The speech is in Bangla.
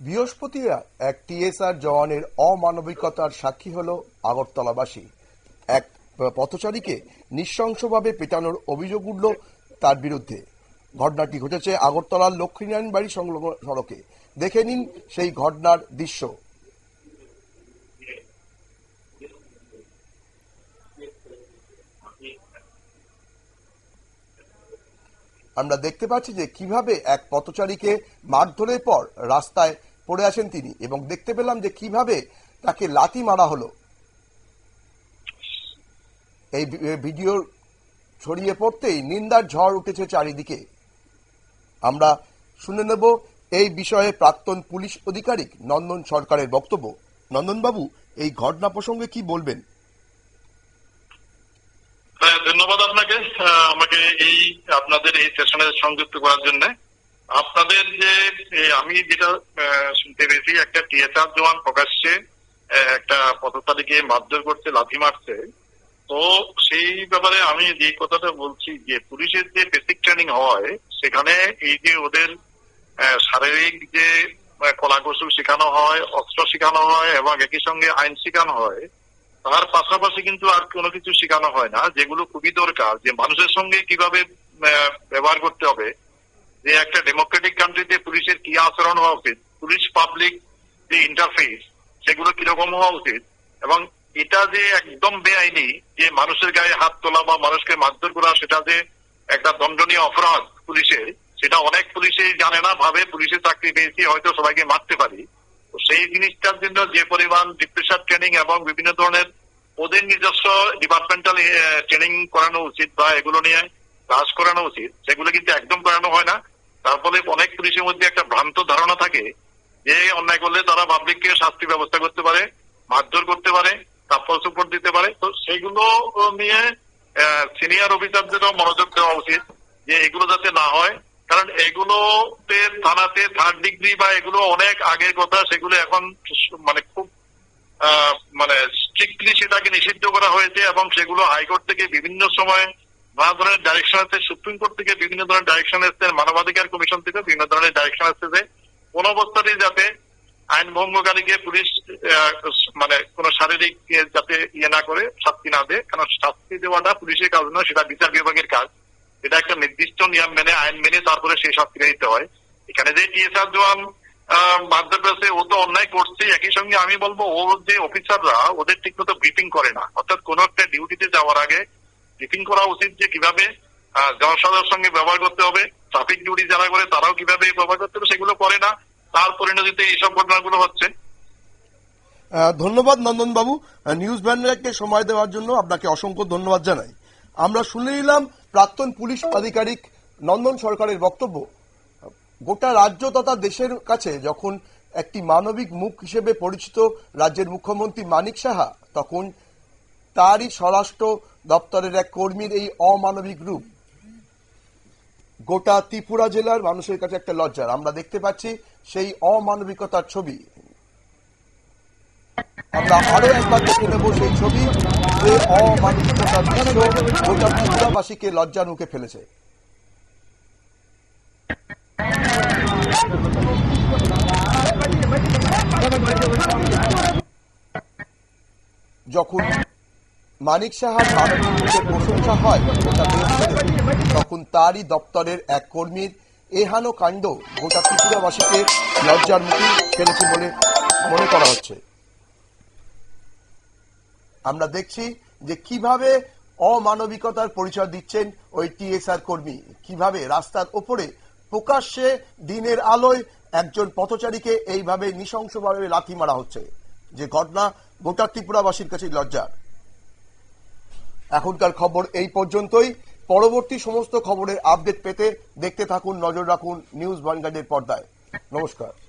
বৃহস্পতিবার এক টিএসআর জওয়ানের অমানবিকতার সাক্ষী হল আগরতলাবাসী। এক পথচারীকে নৃশংসভাবে পেটানোর অভিযোগ উঠল তার বিরুদ্ধে। ঘটনাটি ঘটেছে আগরতলার লক্ষ্মীনারায়ণ বাড়ি সংলগ্ন সড়কে। দেখে নিন সেই ঘটনার দৃশ্য। আমরা দেখতে পাচ্ছি যে কীভাবে এক পথচারীকে মারধরের পর রাস্তায় পড়ে আছেন তিনি এবং দেখতে পেলাম যে কীভাবে তাকে লাথি মারা হলো। এই ভিডিও ছড়িয়ে পড়তেই নিন্দার ঝড় উঠেছে চারিদিকে। আমরা শুনে নেব এই বিষয়ে প্রাক্তন পুলিশ আধিকারিক নন্দন সরকারের বক্তব্য। নন্দনবাবু, এই ঘটনা প্রসঙ্গে কি বলবেন? হ্যাঁ ধন্যবাদ আপনাকে। আমাকে এই, আপনাদের এই সেশনে সংযুক্ত করার জন্য। আপনাদের যে আমি যেটা শুনতে পেয়েছি একটা টিএসআর জওয়ান প্রকাশ্যে একটা পথচারীকে মারধর করছে লাথি মারছে। তো সেই ব্যাপারে আমি যে কথাটা বলছি যে পুলিশের যে বেসিক ট্রেনিং হয় সেখানে এই যে ওদের শারীরিক যে আহ, কলাকৌশল শেখানো হয় অস্ত্র শেখানো হয় এবং একই সঙ্গে আইন শেখানো হয় তার পাশাপাশি কিন্তু আর কোনো কিছু শেখানো হয় না যেগুলো খুবই দরকার যে মানুষের সঙ্গে কীভাবে ব্যবহার করতে হবে। যে একটা ডেমোক্রেটিক কান্ট্রিতে পুলিশের কি আচরণ হওয়া উচিত? পুলিশ পাবলিক যে ইন্টারফেস সেগুলো কীরকম হওয়া উচিত? এবং এটা যে একদম বেআইনি, যে মানুষের গায়ে হাত তোলা বা মানুষকে মারধর করা, সেটা যে একটা দণ্ডনীয় অপরাধ পুলিশের, সেটা অনেক পুলিশই জানে না, ভাবে পুলিশের চাকরি পেয়েছি, হয়তো সবাইকে মারতে পারি। সেই জিনিসটার জন্য যে পরিমাণ ডিপ্রেশন ট্রেনিং এবং বিভিন্ন ধরনের ওদের নিজস্ব ডিপার্টমেন্টাল ট্রেনিং করানো উচিত বা এগুলো নিয়ে কাজ করানো উচিত, সেগুলো কিন্তু একদম করানো হয় না। তার ফলে অনেক পুলিশের মধ্যে একটা ভ্রান্ত ধারণা থাকে যে অন্যায় করলে তারা পাবলিককে শাস্তি ব্যবস্থা করতে পারে, মারধর করতে পারে তারপর সুপোর্ট দিতে পারে। তো সেইগুলো নিয়ে সিনিয়র অফিসারদেরও মনোযোগ দেওয়া উচিত যে এগুলো যাতে না হয়। কারণ এগুলোতে থানাতে থার্ড ডিগ্রি বা এগুলো অনেক আগের কথা, সেগুলো এখন মানে খুব মানে স্ট্রিক্টলি সেটাকে নিষিদ্ধ করা হয়েছে এবং সেগুলো হাইকোর্ট থেকে বিভিন্ন সময় নানা ডাইরেকশন আসছে সুপ্রিম কোর্ট থেকে বিভিন্ন ধরনের ডাইরেকশন এসছে, মানবাধিকার কমিশন থেকে বিভিন্ন ধরনের ডাইরেকশন আসতেছে কোন অবস্থাতেই যাতে আইন ভঙ্গকারীকে পুলিশ মানে কোন শারীরিক ইয়ে যাতে ইয়ে না করে, শাস্তি না দেয়, কারণ শাস্তি দেওয়াটা পুলিশের কাজ নয়, সেটা বিচার বিভাগের কাজ। এটা একটা নির্দিষ্ট নিয়ম মেনে, আইন মেনে তারপরে সেই শাস্তিটা দিতে হয়। এখানে যে টিএসআর জওয়ান মারধর করেছে, ও তো অন্যায় করছে। একই সঙ্গে আমি বলব ওর যে অফিসাররা ওদের ঠিক মতো ব্রিফিং করে না। অর্থাৎ কোন একটা ডিউটিতে যাওয়ার আগে ব্রিফিং করা উচিত যে কীভাবে জনসাধারণের সঙ্গে ব্যবহার করতে হবে ট্রাফিক ডিউটি যারা করে তারাও কীভাবে ব্যবহার করতে হবে সেগুলো করে না তার পরিণতিতে এইসব ঘটনাগুলো হচ্ছে। ধন্যবাদ নন্দনবাবু। আহ, নিউজ ভ্যানকে সময় দেওয়ার জন্য আপনাকে অসংখ্য ধন্যবাদ জানাই। আমরা শুনে নিলাম প্রাক্তন পুলিশ আধিকারিক নন্দন সরকারের বক্তব্য। গোটা রাজ্য তথা দেশের কাছে যখন একটি মানবিক মুখ হিসেবে পরিচিত রাজ্যের মুখ্যমন্ত্রী মানিক সাহা তখন তারই স্বরাষ্ট্র দপ্তরের এক কর্মীর এই অমানবিক রূপ। গোটা ত্রিপুরা জেলার মানুষের কাছে একটা লজ্জার। আমরা দেখতে পাচ্ছি সেই অমানবিকতার ছবি। আমরা আরও একবার দেখে নেব সেই ছবি। অমানবিকতার দৃশ্য গোটা ত্রিপুরাবাসীকে লজ্জার মুখে ফেলেছে। যখন মানিক সাহার মানবিক প্রশংসা হয় তখন তারই দপ্তরের এক কর্মীর এহানো কাণ্ড গোটা ত্রিপুরাবাসীকে লজ্জার মুখে ফেলেছে বলে মনে করা হচ্ছে। আমরা দেখছি যে কীভাবে অমানবিকতার পরিচয় দিচ্ছেন ওই টিএসআর কর্মী, কীভাবে রাস্তার ওপরে প্রকাশ্যে দিনের আলোয় একজন পথচারীকে এইভাবে নৃশংসভাবে লাথি মারা হচ্ছে। যে ঘটনা গোটা ত্রিপুরাবাসীর কাছে লজ্জার। এখনকার খবর এই পর্যন্তই। পরবর্তী সমস্ত খবরের আপডেট পেতে দেখতে থাকুন, নজর রাখুন নিউজ ভানগার্ডের পর্দায়। নমস্কার।